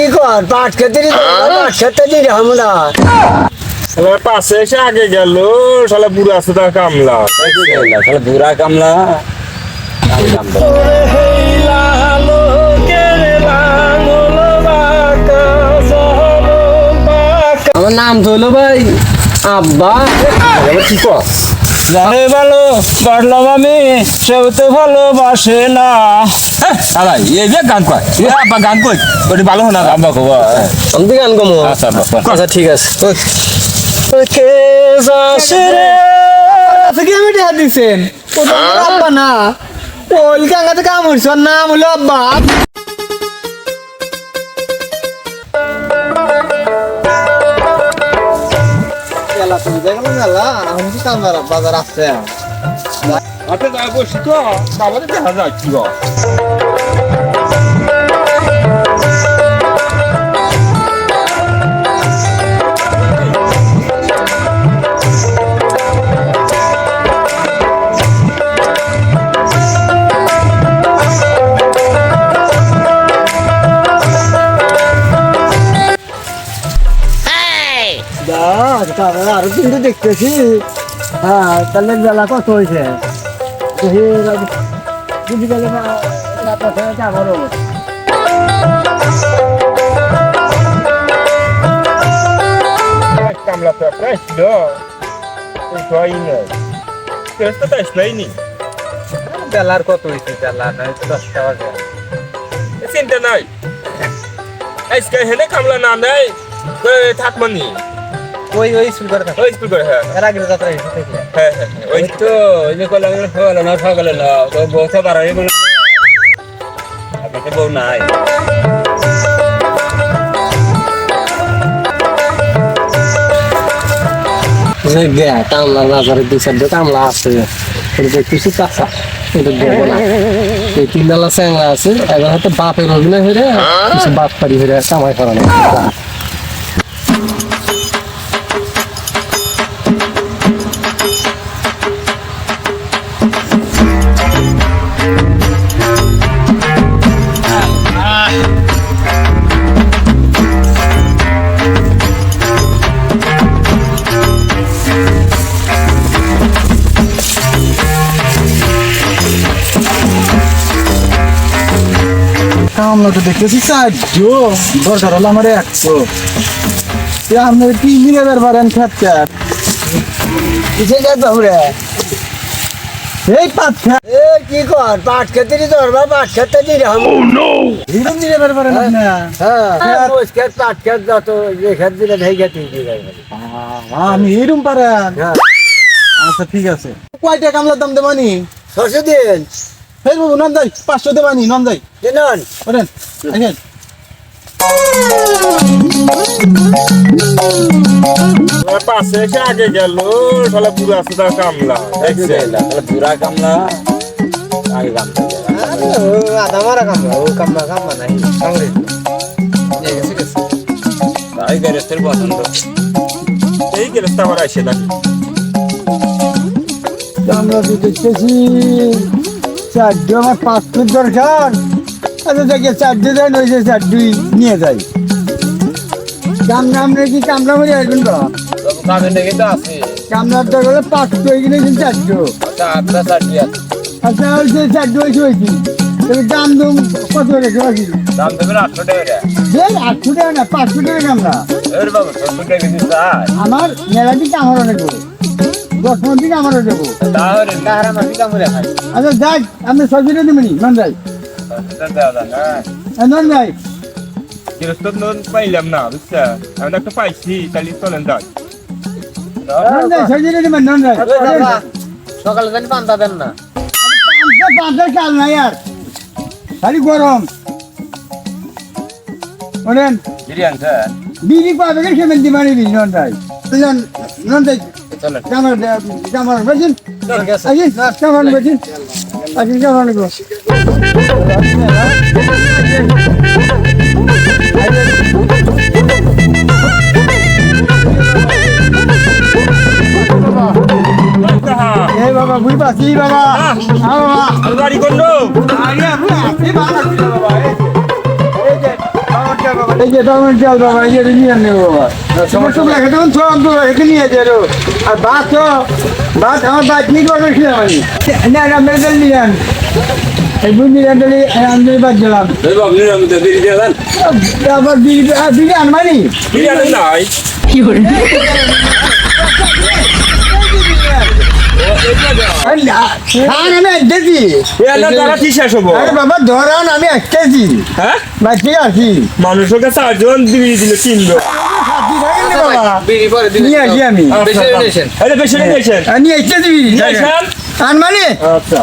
কি কর? পাট খেতে পাট খেতে দিই আমরা। শালা পাশে এসে আগে গেল শালা বুড়া আছে তার কামলা। তাহলে বুড়া কামলা আমি কামলা আমার নাম হলো ভাই আব্বা। কি কর জানে ভালো বাড়লাম আমি সেও তো ভালোবাসে না। দাদা এই যে গান কয়। আব্বা গান কই? ওটা ভালো না আব্বা কব আমি গান কমো। আচ্ছা আচ্ছা ঠিক আছে। কে যাসে রে? আজকে আমি দিছেন? ও তো না। ওই আব্বা। গেলা তুমি দেখো না গেলা আমি কি কামদার বাজার আছে? হাতে যা বসি তো। বাবারে দেখা যায় আরও কিন্তু দেখতেছি। হ্যাঁ তাহলে বেলা কত হয়েছে? বুঝি গেলে না আমারও কামলা তো এই তো আই নাই তো আসলাই নি বেলার কত হয়েছে বেলা? নয় দশটা বাজে। চিন্তা নাই। আজকে হেনে কামলা না নেই থাকমানি ওই ওই স্কুল করে থাকো। ওই স্কুল করে হ্যাঁ। এর আগে যাত্রা হ্যাঁ হ্যাঁ হ্যাঁ, ওই তো ওই যে কইলাম সকালে না সকালে না তো বউ তো বাড়াই বলে আপনি তো বউ নাই। কামলা বাজারে দুই চারটে কামলা আছে। দেখতেছি কাঁচা এটা দেবো না এই তিনবেলা চ্যাংলা আছে এবার হয়তো বাপের অভিনয় হয়ে কিছু বাপ পারি হয়ে কামাই করানো তো দেখতেছি চারশো দরকার হলো আমার একশো। আপনার কি মিলে পারেন খ্যাত খ্যাত কিসে যেতে হবে এই পাত খ্যাত এ কি কর? পাট খেতে দিই ধরবা পাট খেতে দিই এরকম মিলে পারেন আপনি? হ্যাঁ মোষ খেত পাট খেত যত যে খেত দিলে আমি পারেন? হ্যাঁ। আচ্ছা ঠিক আছে। কয়টা কামলার দাম দেবানি ছশো দিন। ফের বাবু নন যাই পাঁচশো দেবানি নন। যাই দিনন ওরেন আসেন শালা পাশে এসে আগে গেল শালা আছে তার কামলা। দেখছে তাহলে বুড়া কামলা। আমি কামলা। আধা মারা কামলা ও কামলা কামলা নাই। তাই গেরেস্তের পছন্দ এই গেলেস্তা আমার তো দেখতেছি চারটে আমার পাঁচ ফুট দরকার। আচ্ছা দেখে চারটে দেন ওই যে চারটুই নিয়ে যাই। কামরা আমরা কি কামরা মরে আসবেন তো তবু কামে লেগে তো আছে কামরার তো গেলে পাঁচ ফুট কিনে চারটে। আচ্ছা ওই যে চারটে হয়েছে হয়েছি তাহলে দাম দুম কত রেখে রাখি দাম দেবেন আটশো টাকা করে। যে আট না পাঁচ ফুটের কামরা এর বাবু সত্তর টাকা আমার মেলাটি কামড় নেব দশ কামড় দেবো আচ্ছা যাই আপনি সবজিটা দেবেনি নন যাই না এ, নন যাই গেলেস্তা নুন পাইলাম না বুঝছা? আমি একটা পাইছি তাহলে চলেন যাই। নন যাই সবজিটা দেবেন নন যাই সকালে জানি পান্তা দেন না। নাই আর। খালি গরম। ওরেন বিরিয়ানি স্যার বিড়ি পাবে কে সেমেন দিবানি বিড়ি নন যাই বাবা বুঝ পাচ্ছি বাবা বাবা গাড়ি করল বাবা এই যে তখন চল বাবা এই যে নিয়ে নেব বাবা। সমস্যা লাগে তখন সব রেখে নিয়ে যাব আর বাস তো বাস আমার বাস নিয়ে করেছিলাম আমি না না মেরে নিলাম এই বুঝলি আমি বাদ দিলাম। বাবু নিরামিত বিড়ি দিয়ে বিড়ি বিড়ি আনমানি বিরিয়ানি নাই। খান আমি আসতেছি কি শেষ হব? আরে বাবা ধরান আমি আসতেছি হ্যাঁ? বাচ্চা আছি মানুষের কাছে চারজন বিড়ি দিলে নিয়ে আসি আমি। আসতেছি আনমানি? আচ্ছা।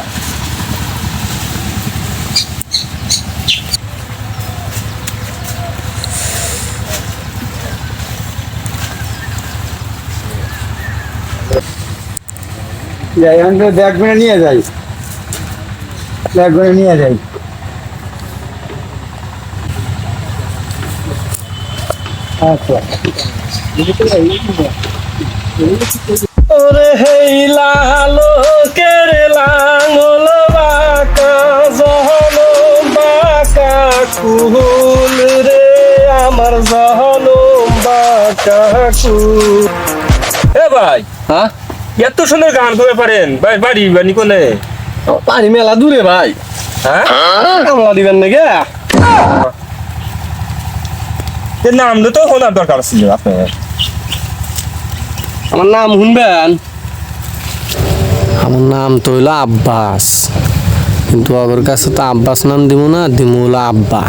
যাই, আমি তো ব্যাগ করে নিয়ে যাই। ব্যাগ করে নিয়ে যাই। আচ্ছা ওরে হেই বাঁকা কুহুল রে আমার জহল বাঁকা কুল এ ভাই হ্যাঁ? এত সুন্দর গান করতে পারেন? ভাই বাড়ি বাড়ি কোনে পানি মেলা দূরে ভাই। হ্যাঁ? কামলা দিবেন নাকি? এর নাম তো শোনার দরকার ছিল আপনার। আমার নাম শুনবেন? আমার নাম তো হইল আব্বাস। কিন্তু ওর কাছে তো আব্বাস নাম দিব না দিব হলো আব্বা।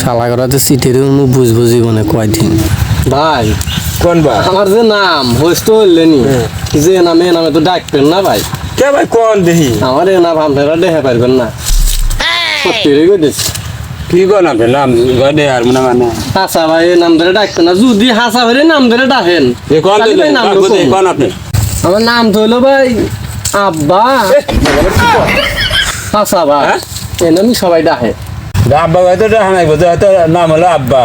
শালা করাতে সিটের মুখ বুঝব জীবনে কয়দিন। ভাই কোন ভাই? আমার যে নাম হইস তো হইলেনি। যে নামে নামে তো ডাকবেন না ভাই। কে ভাই কোন দেখি আমার এ নাম আপনারা দেখে পারবেন না। সত্যি রে কইতেছি কি কোন আপনার নাম গদে আর মনে মানে। হাসা ভাই নাম ধরে ডাকবেন না। যদি হাসা ভাই নাম ধরে ডাকেন এ কোন ভাই নাম কোন আপনি? আমার নাম তো হইল ভাই আব্বা। হাসা ভাই হ্যাঁ? এই নামই সবাই ডাকে। আব্বা হয়তো দেখা নাই বোধ হয়তো নাম হলো আব্বা।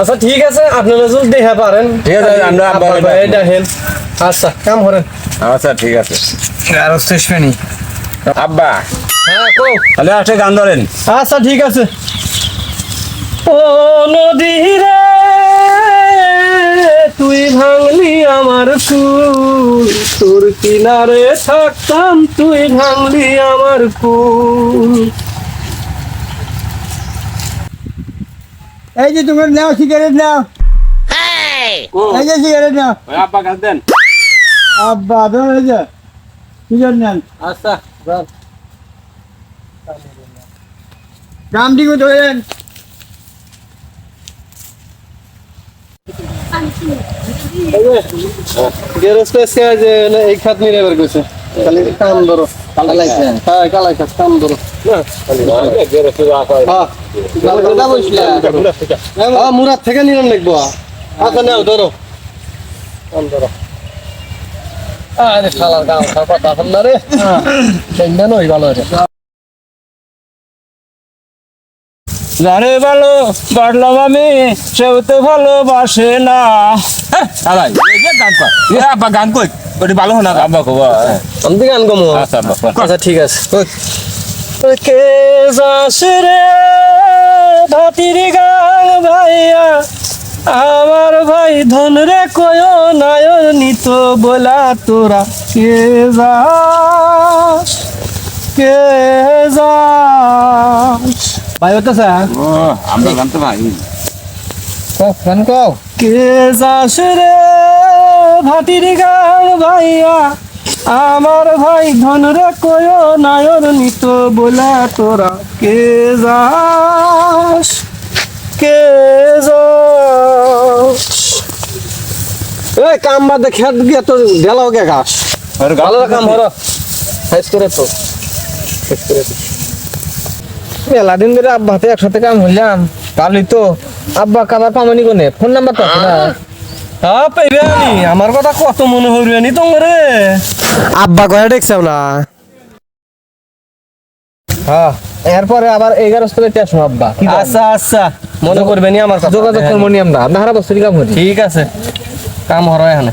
আচ্ছা ঠিক আছে আপনারা যদি দেখা পারেন ঠিক আছে, আমরা আব্বা ভাই। ডাকেন আচ্ছা কাম করেন। আচ্ছা ঠিক আছে। আরও স্টেশনি আব্বা। হ্যাঁ কো তাহলে একটা গান ধরেন। আচ্ছা ঠিক আছে। ও নদী রে তুই ভাঙলি আমার কুল। তোর কিনারে থাকতাম তুই ভাঙলি আমার কুল। এই যে তোমার নাও সিগারেট নাও। এই যে সিগারেট নাও। আব্বা গান দেন। আব্বা ধর এই যে। সিগারেট নেন? আচ্ছা যান। কামটি করে ধরেন গ্যারেজ পেছে যে না, এই খাত নিয়ে এবার কইছে খালি কাম ধরো। কালাইছে হ্যাঁ কালাই কাম ধরো। হ্যাঁ হ্যাঁ মুরাদ থেকে নিলাম লিখব আচ্ছা নাও ধরো। কাম ধরো। আরে শালার গাও খাওয়া কথা না রে। সেটা নই ভালো জানে ভালো বাড়লাম আমি সেও তো ভালোবাসে না। হ্যাঁ, আলাই, গান কর। গান কই? ওটি ভালো না আব্বা কব আমি তো গান গমো আচ্ছা আচ্ছা ঠিক আছে। কে যাস রে ভাতির গান ভাইয়া আমার ভাই ধন রে কয় নায়র নিত বলা তোরা কে যাস কে যাস। ভাই হতেছে ও আমরা গান তো ভাই গান কও কে যাস রে ভাতির গান ভাইয়া আমার ভাই ধন রে কয় নায়র নিত বলা তোরা কে যাস? কে যাস? কাম বাদে খেত গিয়ে তো দেলাও গে ঘাস। ভালো কাম হরো শেষ করে তো। মেলা দিন ধরে আব্বা হাতে একসাথে কাম হইলাম। কালই তো আব্বা কাবার পামানি কোনে? ফোন নাম্বার তো আমি আমার কথা কত মনে হইবে নি তোমারে? আব্বা কয়ে দেখছাও না। হ্যাঁ এরপরে আবার এগারো টেসো আব্বা। আচ্ছা আচ্ছা মনে করবে নি আমার কথা। যোগাযোগ করব নি আমরা। আপনারা বস্তু কাম করি। ঠিক আছে কাম হরো এখানে।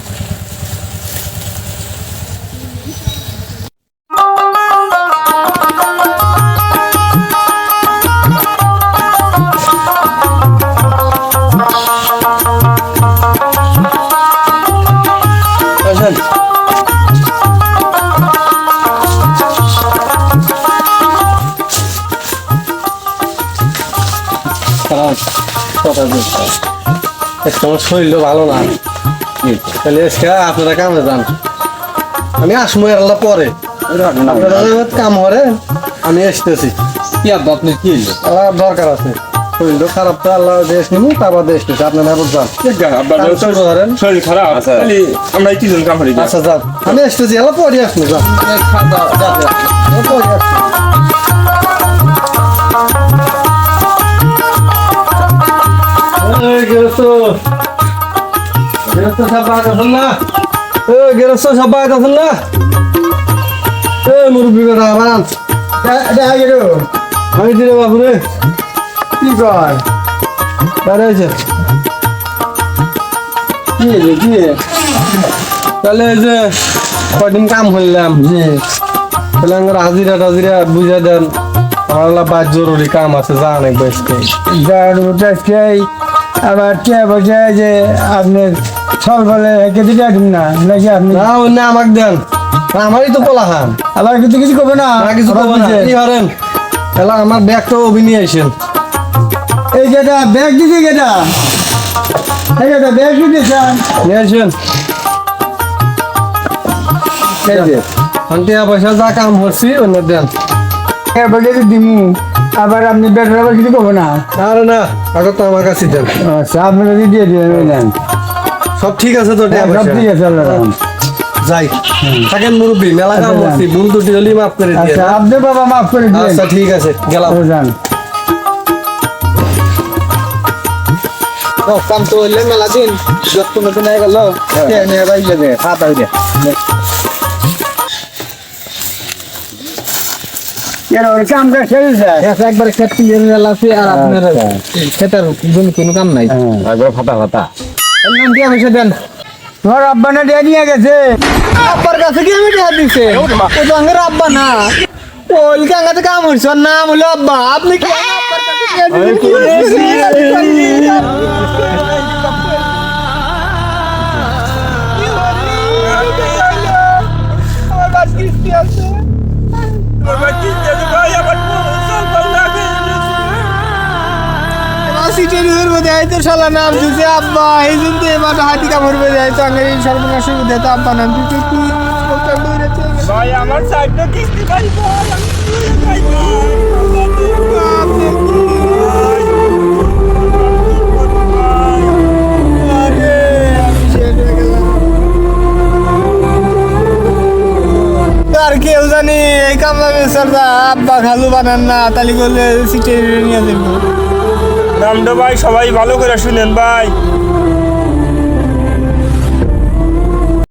আমার শরীরও ভালো না তাহলে আজকে আপনারা কামে যান। আমি আসব এরালা পরে। আপনারা কাম করে আমি আসতেছি কি আব্বা আপনি কি আল্লাহ দরকার আছে। শরীরও খারাপ তো আল্লাহ দেশ নিবো তারপর দেশ নিচ্ছে আপনারা এবার যান। করেন। শরীর খারাপ খালি আমরা তিনজন কাম করি। আচ্ছা যান। আমি আসতেছি এলা পরে আসব যান। পরে আসব। মুরব্বী বেটা আমার দেখা গেল আমি দিলে বাবুরে কি কর কি তাহলে এই যে কয়দিন কাম হইলাম জি তাহলে আমার হাজিরা টাজিরা বুঝা দেন। আমার বাদ জরুরি কাম আছে যা অনেক বেশকে যার আবার কে বলছে যে আপনি ছল বলে কেটে দিন না নাকি আপনি না অন্য আমাকে দেন। আমারই তো পোলা খান আবার কিন্তু কিছু করবে না। কিছু করব না। কি হারেন তাহলে আমার ব্যাগ তো অভিনয় আইসেন। এই যেটা ব্যাগ দিদি গেটা এই যেটা ব্যাগ দিতেছেন নিয়ে আসেন। এই যে। পয়সা যা কাম করছি অন্য দেন। বলে দিমু। আবার আপনি ব্যাগটা আবার কিছু করবে না? আরে না কাগজ তো আমার কাছে দেন আচ্ছা আপনি যদি দিয়ে দিয়ে দেন সব ঠিক আছে তো হ্যাঁ, সব ঠিক আছে আল্লাহ যাই থাকেন মুরব্বী মেলা কাম আচ্ছা, করছি ভুল দুটি হলেই মাফ করে দিয়ে আচ্ছা আপনি বাবা মাফ করে দিন আচ্ছা ঠিক আছে গেলাম। যান। কাম তো হইলে মেলা দিন। যত নতুন হয়ে গেল নিয়ে হাত হইলে একবারে খেত আছে আর আপনার খেতের জমি কোনো কাম নাই। একবার ফাটা ফাটা। নাম দিয়া পয়সা দেন? তোমার আব্বা না দিয়ে নিয়ে গেছে। আব্বার কাছে কি আমি টাকা দিছে। ও তো আঙ্গের আব্বা না। ওই কাঙ্গাতে কাম হইছ নাম হলো আব্বা। আপনি কি আব্বার কাছে শালা নাম দিছে আব্বা এই জন্য এবার হাতি কামড় বেঁধে যায়। তো আঙ্গের সর্বনাশ বোধ হয় তো আব্বা নাম দিছে কি? লোকটা ভাই আমার সাইডটা কিস্তি ভাই আর কেউ জানি এই কামলা বেচারটা আব্বা খালু বানান না তালি করলে সিটে নিয়ে যাব। নামটা ভাই সবাই ভালো করে শুনেন ভাই।